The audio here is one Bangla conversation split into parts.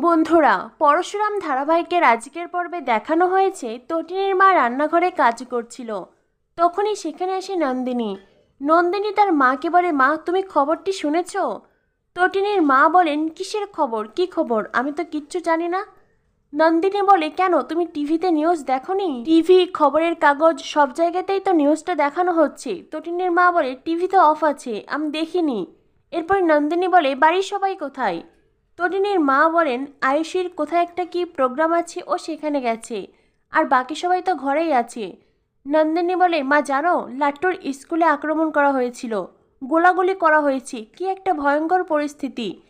বন্ধুরা, পরশুরাম ধারাবাহিকের আজকের পর্বে দেখানো হয়েছে, তটিনীর মা রান্নাঘরে কাজ করছিল। তখনই সেখানে আসে নন্দিনী। নন্দিনী তার মাকে বলে, মা, তুমি খবরটি শুনেছ? তটিনীর মা বলেন, কিসের খবর? কি খবর? আমি তো কিচ্ছু জানি না। নন্দিনী বলে, কেন? তুমি টিভিতে নিউজ দেখোনি? টিভি, খবরের কাগজ, সব জায়গাতেই তো নিউজটা দেখানো হচ্ছে। তটিনীর মা বলে টিভি তো অফ আছে, আমি দেখিনি। এরপর নন্দিনী বলে, বাড়ির সবাই কোথায়? তটিনীর মা বলেন আয়ুষীর কোথায় একটা কি প্রোগ্রাম আছে, ও সেখানে গেছে। আর বাকি সবাই তো ঘরেই আছে। নন্দিনী বলে মা, জানো, লাট্টুর স্কুলে আক্রমণ করা হয়েছিল। গোলাগুলি করা হয়েছে। কি একটা ভয়ঙ্কর পরিস্থিতি।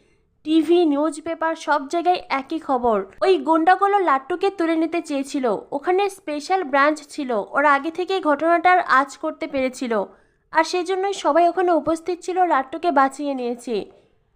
টিভি নিউজ পেপার সব জায়গায় একই খবর। ওই গুন্ডাগুলো লাট্টুকে তুলে নিতে চেয়েছিল। ওখানে স্পেশাল ব্রাঞ্চ ছিল। ওরা আগে থেকেই ঘটনাটার আজ করতে পেরেছিল। আর সেই জন্যই সবাই ওখানে উপস্থিত ছিল, লাট্টুকে বাঁচিয়ে নিয়েছে।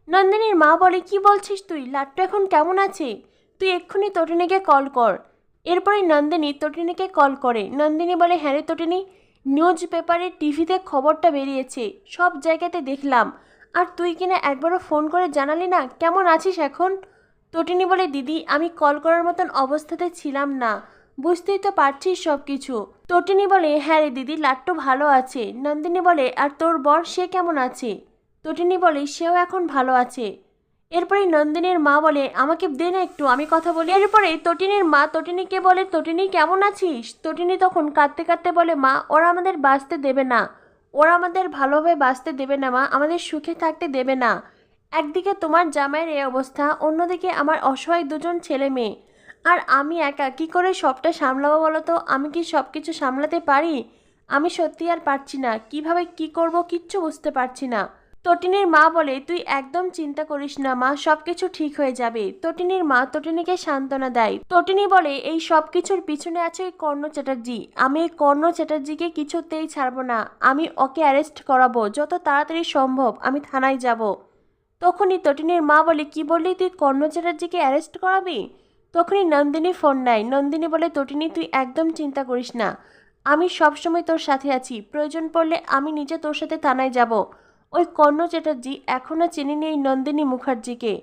নন্দিনীর মা বলে, কি বলছিস তুই? লাট্টু এখন কেমন আছে? তুই এক্ষুনি তটিনীকে কল কর। এরপরে নন্দিনী তটিনীকে কল করে। নন্দিনী বলে হ্যাঁ রে তটিনী নিউজ পেপারে টিভিতে খবরটা বেরিয়েছে। সব জায়গাতে দেখলাম। আর তুই কিনা একবারও ফোন করে জানালি না? কেমন আছিস এখন? তটিনী বলে, দিদি, আমি কল করার মতন অবস্থাতে ছিলাম না। বুঝতেই তো পারছিস সব কিছু তটিনী বলে হ্যাঁ রে দিদি, লাট্টু ভালো আছে। নন্দিনী বলে, আর তোর বর সে কেমন আছে? তটিনী বলে, সেও এখন ভালো আছে। এরপরে নন্দিনীর মা বলে, আমাকে দে না একটু, আমি কথা বলি। এরপরে তটিনীর মা তটিনীকে বলে তটিনী কেমন আছিস? তটিনী তখন কাঁদতে কাঁদতে বলে, মা, ওরা আমাদের বাঁচতে দেবে না। ওরা আমাদের ভালোভাবে বাঁচতে দেবে না, মা। আমাদের সুখে থাকতে দেবে না। একদিকে তোমার জামাইয়ের এই অবস্থা, অন্যদিকে আমার অসহায় দুজন ছেলে মেয়ে। আর আমি একা, কি করে সবটা সামলাবো বলো তো? আমি কি সব কিছু সামলাতে পারি? আমি সত্যি আর পারছি না। কীভাবে কি করব কিচ্ছু বুঝতে পারছি না। তটিনীর মা বলে, তুই একদম চিন্তা করিস না, মা, সবকিছু ঠিক হয়ে যাবে। তটিনীর মা তটিনীকে সান্ত্বনা দেয়। তটিনী বলে, এই সব কিছুর পিছনে আছে কর্ণ চ্যাটার্জি। আমি এই কর্ণ চ্যাটার্জিকে কিছুতেই ছাড়বো না। আমি ওকে অ্যারেস্ট করাবো, যত তাড়াতাড়ি সম্ভব। আমি থানায় যাব। তখনই তটিনীর মা বলে, কি বললি? তুই কর্ণ চ্যাটার্জিকে অ্যারেস্ট করাবি? তখনই নন্দিনী ফোন নেয়। নন্দিনী বলে, তটিনী, তুই একদম চিন্তা করিস না। আমি সবসময় তোর সাথে আছি। প্রয়োজন পড়লে আমি নিজে তোর সাথে থানায় যাব। ওই কর্ণ চ্যাটার্জি এখনও চিনি নেই নন্দিনী মুখার্জিকে।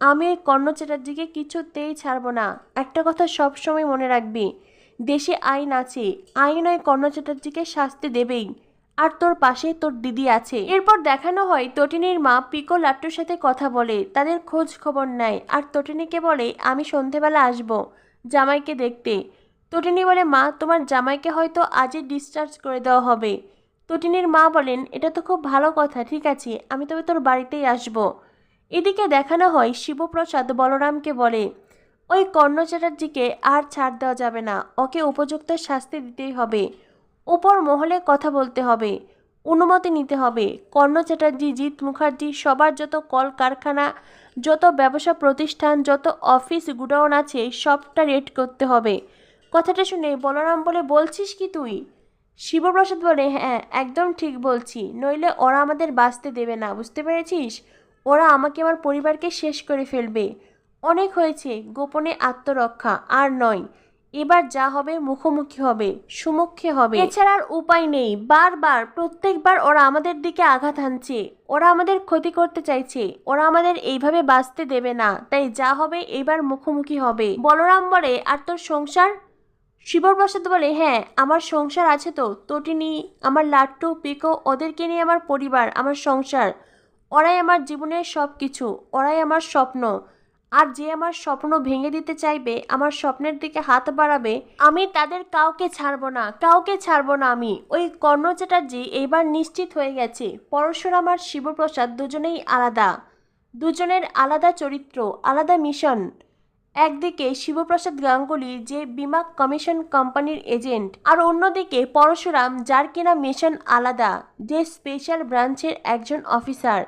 আমি ওই কর্ণ চ্যাটার্জিকে কিছুতেই ছাড়বো না। একটা কথা সব সময় মনে রাখবি, দেশে আইন আছে, আইন ওই কর্ণ চ্যাটার্জিকে শাস্তি দেবেই, আর তোর পাশে তোর দিদি আছে। এরপর দেখানো হয় তটিনীর মা পিকো লাট্টুর সাথে কথা বলে, তাদের খোঁজ খবর নেয়, আর তটিনীকে বলে, আমি সন্ধেবেলা আসব জামাইকে দেখতে। তটিনী বলে, মা, তোমার জামাইকে হয়তো আজই ডিসচার্জ করে দেওয়া হবে। তটিনীর মা বলেন, এটা তো খুব ভালো কথা, ঠিক আছে, আমি তবে তোর বাড়িতেই আসব। এদিকে দেখানো হয় শিবপ্রসাদ বলরামকে বলে, ওই কর্ণ চ্যাটার্জিকে আর ছাড় দেওয়া যাবে না, ওকে উপযুক্ত শাস্তি দিতেই হবে। ওপর মহলে কথা বলতে হবে, অনুমতি নিতে হবে। কর্ণ চ্যাটার্জি, জিৎ মুখার্জি, সবার যত কল কারখানা, যত ব্যবসা প্রতিষ্ঠান, যত অফিস গুডাউন আছে, সবটা রেড করতে হবে। কথাটা শুনে বলরাম বলে, বলছিস কি তুই? শিবপ্রসাদ বলে হ্যাঁ একদম ঠিক বলছি। নইলে ওরা আমাদের বাঁচতে দেবে না, বুঝতে পেরেছিস? ওরা আমাকে আমার পরিবারকে শেষ করে ফেলবে। অনেক হয়েছে, গোপনে আত্মরক্ষা, আর নয়। এবার যা হবে মুখোমুখি হবে, সুমুখে হবে। এছাড়া আর উপায় নেই। বারবার, প্রত্যেকবার ওরা আমাদের দিকে আঘাত হানছে। ওরা আমাদের ক্ষতি করতে চাইছে। ওরা আমাদের এইভাবে বাঁচতে দেবে না। তাই যা হবে এবার মুখোমুখি হবে। বলরাম বলে, আর তোর সংসার? শিবপ্রসাদ বলে হ্যাঁ আমার সংসার আছে তো তটিনী আমার লাট্টু, পিকো, ওদেরকে নিয়ে আমার পরিবার, আমার সংসার। ওরাই আমার জীবনের সব কিছু ওরাই আমার স্বপ্ন। আর যে আমার স্বপ্ন ভেঙে দিতে চাইবে, আমার স্বপ্নের দিকে হাত বাড়াবে, আমি তাদের কাউকে ছাড়বো না, কাউকে ছাড়বো না আমি। ওই কর্ণ চ্যাটার্জি এইবার নিশ্চিত হয়ে গেছে, পরশুরাম আর শিবপ্রসাদ দুজনেই আলাদা। দুজনের আলাদা চরিত্র, আলাদা মিশন। একদিকে শিবপ্রসাদ গাঙ্গুলি যে বিমা কমিশন কোম্পানির এজেন্ট, আর অন্যদিকে পরশুরাম যার কিনা মিশন আলাদা, যে স্পেশাল ব্রাঞ্চের একজন অফিসার।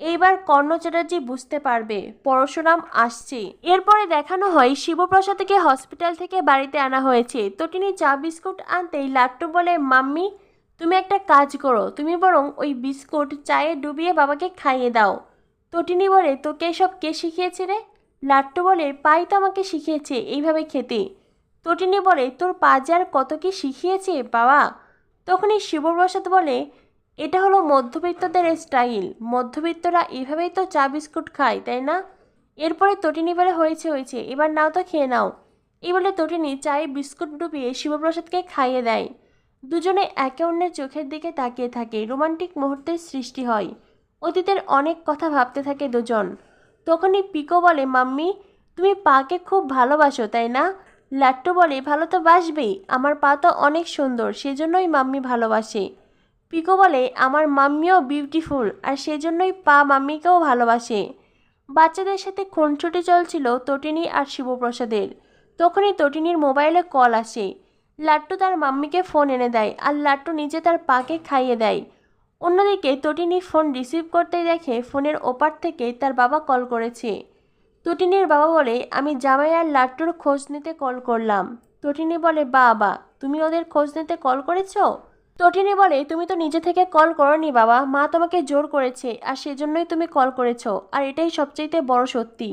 এইবার কর্ণ চ্যাটার্জি বুঝতে পারবে, পরশুরাম আসছে। এরপরে দেখানো হয় শিবপ্রসাদকে হসপিটাল থেকে বাড়িতে আনা হয়েছে। তো তিনি চা বিস্কুট আনতেই লাট্টু বলে, মাম্মি, তুমি একটা কাজ করো। তুমি বরং ওই বিস্কুট চায়ে ডুবিয়ে বাবাকে খাইয়ে দাও। তটিনী বলে, তোকে এসব কে শিখিয়েছে রে? লাট্টু বলে, পাই তো আমাকে শিখিয়েছে এইভাবে খেতে। তটিনী বলে, তোর পাজে আর কত কি শিখিয়েছে, বাবা? তখনই শিবপ্রসাদ বলে, এটা হলো মধ্যবিত্তদের স্টাইল। মধ্যবিত্তরা এভাবেই তো চা বিস্কুট খায়, তাই না? এরপরে তটিনী বলে, হয়েছে হয়েছে। এবার নাও তো খেয়ে নাও। এই বলে তটিনী চায়ে বিস্কুট ডুবিয়ে শিবপ্রসাদকে খাইয়ে দেয়। দুজনে একে অন্যের চোখের দিকে তাকিয়ে থাকে। রোমান্টিক মুহূর্তের সৃষ্টি হয়। অতীতের অনেক কথা ভাবতে থাকে দুজন। তখনই পিকো বলে, মাম্মি, তুমি পাকে খুব ভালোবাসো, তাই না? লাট্টু বলে, ভালো তো বাসবেই, আমার পা তো অনেক সুন্দর, সেজন্যই মাম্মি ভালোবাসে। পিকো বলে, আমার মাম্মিও বিউটিফুল, আর সেজন্যই পা মাম্মিকেও ভালোবাসে। বাচ্চাদের সাথে খুনছুটি চলছিল তটিনী আর শিবপ্রসাদের। তখনই তটিনীর মোবাইলে কল আসে। লাট্টু তার মাম্মিকে ফোন এনে দেয়, আর লাট্টু নিজে তার পাকে খাইয়ে দেয়। অন্যদিকে তটিনী ফোন রিসিভ করতেই দেখে ফোনের ওপার থেকে তার বাবা কল করেছে। তটিনীর বাবা বলে, আমি জামাই আর লাট্টুর খোঁজ নিতে কল করলাম। তটিনী বলে, বাবা, তুমি ওদের খোঁজ নিতে কল করেছ? তটিনী বলে, তুমি তো নিজে থেকে কল করনি বাবা। মা তোমাকে জোর করেছে, আর সেজন্যই তুমি কল করেছ, আর এটাই সবচেয়ে বড় সত্যি।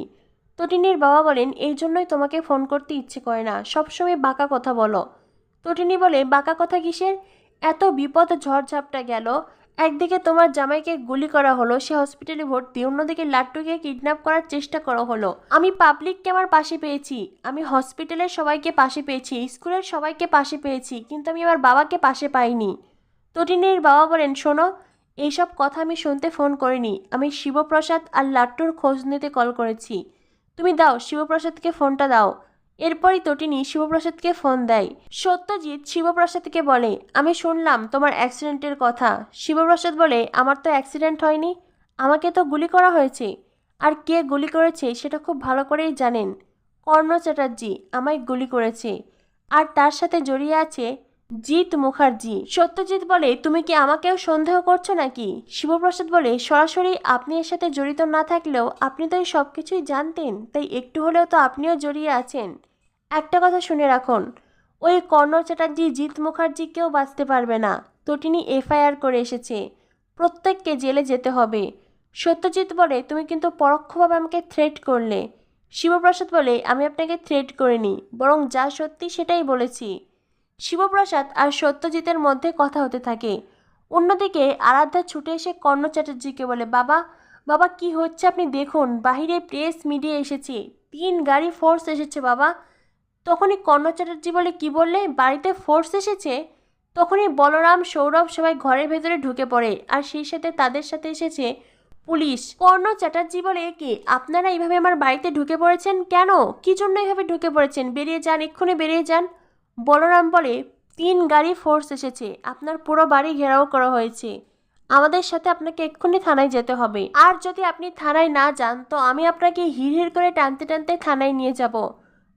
তটিনীর বাবা বলেন, এই জন্যই তোমাকে ফোন করতে ইচ্ছে করে না, সবসময় বাঁকা কথা বলো। তটিনী বলে, বাঁকা কথা কিসের? এত বিপদ ঝড়ঝাপটা গেল একদিকে তোমার জামাইকে গুলি করা হলো, সে হসপিটালে ভর্তি, অন্যদিকে লাট্টুকে কিডন্যাপ করার চেষ্টা করা হলো। আমি পাবলিককে আমার পাশে পেয়েছি, আমি হসপিটালের সবাইকে পাশে পেয়েছি স্কুলের সবাইকে পাশে পেয়েছি, কিন্তু আমি আমার বাবাকে পাশে পাইনি। তটিনীর বাবা বলেন, শোনো, এইসব কথা আমি শুনতে ফোন করিনি, আমি শিবপ্রসাদ আর লাট্টুর খোঁজ নিতে কল করেছি। তুমি দাও, শিবপ্রসাদকে ফোনটা দাও। এরপরই তটিনী শিবপ্রসাদকে ফোন দেয়। সত্যজিৎ শিবপ্রসাদকে বলে, আমি শুনলাম তোমার অ্যাক্সিডেন্টের কথা। শিবপ্রসাদ বলে, আমার তো অ্যাক্সিডেন্ট হয়নি। আমাকে তো গুলি করা হয়েছে। আর কে গুলি করেছে সেটা খুব ভালো করেই জানেন। কর্ণ চ্যাটার্জি আমায় গুলি করেছে। আর তার সাথে জড়িয়ে আছে জিৎ মুখার্জি। সত্যজিৎ বলে, তুমি কি আমাকেও সন্দেহ করছ নাকি? শিবপ্রসাদ বলে, সরাসরি আপনি এর সাথে জড়িত না থাকলেও আপনি তো এই সব কিছুই জানতেন, তাই একটু হলেও তো আপনিও জড়িয়ে আছেন। একটা কথা শুনে রাখুন, ওই কর্ণ চ্যাটার্জি জিৎ মুখার্জি কেউ বাঁচতে পারবে না। তটিনী এফআইআর করে এসেছে। প্রত্যেককে জেলে যেতে হবে। সত্যজিৎ বলে, তুমি কিন্তু পরোক্ষভাবে আমাকে থ্রেট করলে। শিবপ্রসাদ বলে, আমি আপনাকে থ্রেট করিনি, বরং যা সত্যি সেটাই বলেছি। শিবপ্রসাদ আর সত্যজিতের মধ্যে কথা হতে থাকে। অন্যদিকে আরাধ্যা ছুটে এসে কর্ণ চ্যাটার্জিকে বলে, বাবা বাবা, কি হচ্ছে আপনি দেখুন, বাহিরে প্রেস মিডিয়া এসেছে, তিন গাড়ি ফোর্স এসেছে বাবা। তখনই কর্ণ চ্যাটার্জি বলে, কি বললে? বাড়িতে ফোর্স এসেছে? তখনই বলরাম, সৌরভ সবাই ঘরের ভেতরে ঢুকে পড়ে আর সেই সাথে তাদের সাথে এসেছে পুলিশ। কর্ণ চ্যাটার্জি বলে কি আপনারা এইভাবে আমার বাড়িতে ঢুকে পড়েছেন কেন? কি জন্য এইভাবে ঢুকে পড়েছেন? বেরিয়ে যান, এক্ষুনি বেরিয়ে যান। বলরাম বলে, তিন গাড়ি ফোর্স এসেছে। আপনার পুরো বাড়ি ঘেরাও করা হয়েছে। আমাদের সাথে আপনাকে এক্ষুনি থানায় যেতে হবে। আর যদি আপনি থানায় না যান, তো আমি আপনাকে হিড় করে টানতে টানতে থানায় নিয়ে যাব।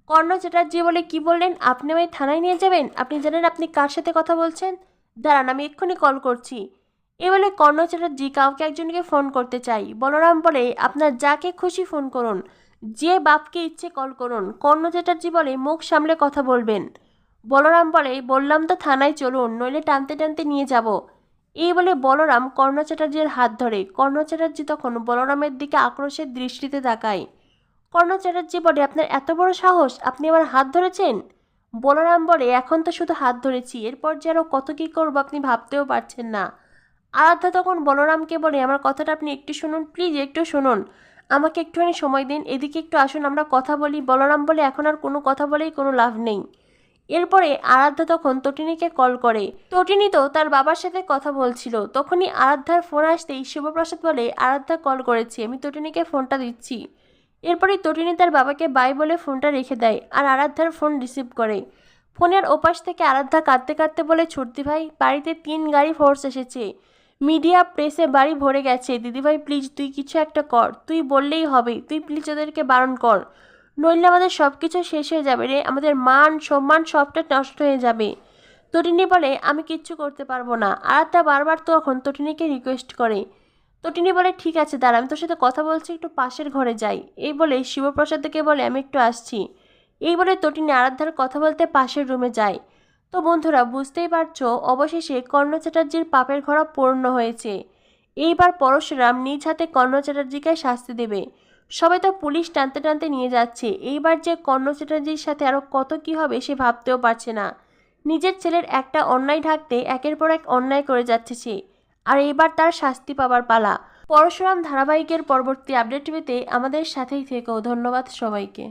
কর্ণ চ্যাটার্জি বলে, কি বললেন? আপনি আমায় থানায় নিয়ে যাবেন? আপনি জানেন আপনি কার সাথে কথা বলছেন? দাঁড়ান, আমি এক্ষুনি কল করছি। এ বলে কর্ণ চ্যাটার্জি কাউকে একজনকে ফোন করতে চাই। বলরাম বলে, আপনার যাকে খুশি ফোন করুন। যে বাপকে ইচ্ছে কল করুন। কর্ণ চ্যাটার্জি বলে, মুখ সামলে কথা বলবেন। বলরাম বলে, বললাম তো থানায় চলুন, নইলে টানতে টানতে নিয়ে যাব। এই বলে বলরাম কর্ণ চ্যাটার্জির হাত ধরে। কর্ণ চ্যাটার্জি তখন বলরামের দিকে আক্রোশের দৃষ্টিতে তাকায়। কর্ণ চ্যাটার্জি বলে, আপনার এত বড় সাহস, আপনি আমার হাত ধরেছেন? বলরাম বলে, এখন তো শুধু হাত ধরেছি, এরপর যে আরও কত কী করব আপনি ভাবতেও পারছেন না। আরাধ্যা তখন বলরামকে বলে, আমার কথাটা আপনি একটু শুনুন, প্লিজ একটু শুনুন। আমাকে একটুখানি সময় দিন, এদিকে একটু আসুন, আমরা কথা বলি। বলরাম বলে, এখন আর কোনো কথা বলেই কোনো লাভ নেই। এরপরে আরাধ্যা তখন তটিনীকে কল করে। তটিনী তো তার বাবার সাথে কথা বলছিল। তখনই আরাধ্যার ফোন আসতেই শিবপ্রসাদ বলে, আরাধ্যা কল করেছে। আমি তটিনীকে ফোনটা দিচ্ছি। এরপরে তটিনী তার বাবাকে বাই বলে ফোনটা রেখে দেয় আর আরাধ্যার ফোন রিসিভ করে। ফোনের ওপাশ থেকে আরাধ্যা কাঁদতে কাঁদতে বলে, ছুটতি ভাই, বাড়িতে তিন গাড়ি ফোর্স এসেছে। মিডিয়া প্রেসে বাড়ি ভরে গেছে। দিদিভাই প্লিজ তুই কিছু একটা কর। তুই বললেই হবে। তুই প্লিজ ওদেরকে বারণ কর। নইলে আমাদের সব কিছু শেষ হয়ে যাবে রে। আমাদের মান, সম্মান সবটা নষ্ট হয়ে যাবে। তটিনী বলে, আমি কিচ্ছু করতে পারব না। আর তা বারবার তখন তটিনীকে রিকোয়েস্ট করে। তটিনী বলে, ঠিক আছে, দাঁড়া, আমি তোর সাথে কথা বলছি, একটু পাশের ঘরে যাই। এই বলে শিবপ্রসাদকে বলে, আমি একটু আসছি। এই বলে তটিনী আরাধ্যার কথা বলতে পাশের রুমে যায়। তো বন্ধুরা, বুঝতেই পারছ, অবশেষে কর্ণ চ্যাটার্জির পাপের ঘোড়া পূর্ণ হয়েছে। এইবার পরশুরাম নিজ হাতে কর্ণ চ্যাটার্জিকে শাস্তি দেবে। সবাই তো পুলিশ টানতে টানতে নিয়ে যাচ্ছে। এইবার যে কর্ণ চ্যাটার্জির সাথে আরও কত কি হবে সে ভাবতেও পারছে না। নিজের ছেলের একটা অন্যায় ঢাকতে একের পর এক অন্যায় করে যাচ্ছে সে। আর এইবার তার শাস্তি পাবার পালা। পরশুরাম ধারাবাহিকের পরবর্তী আপডেট পেতে আমাদের সাথেই থেকেও ধন্যবাদ সবাইকে।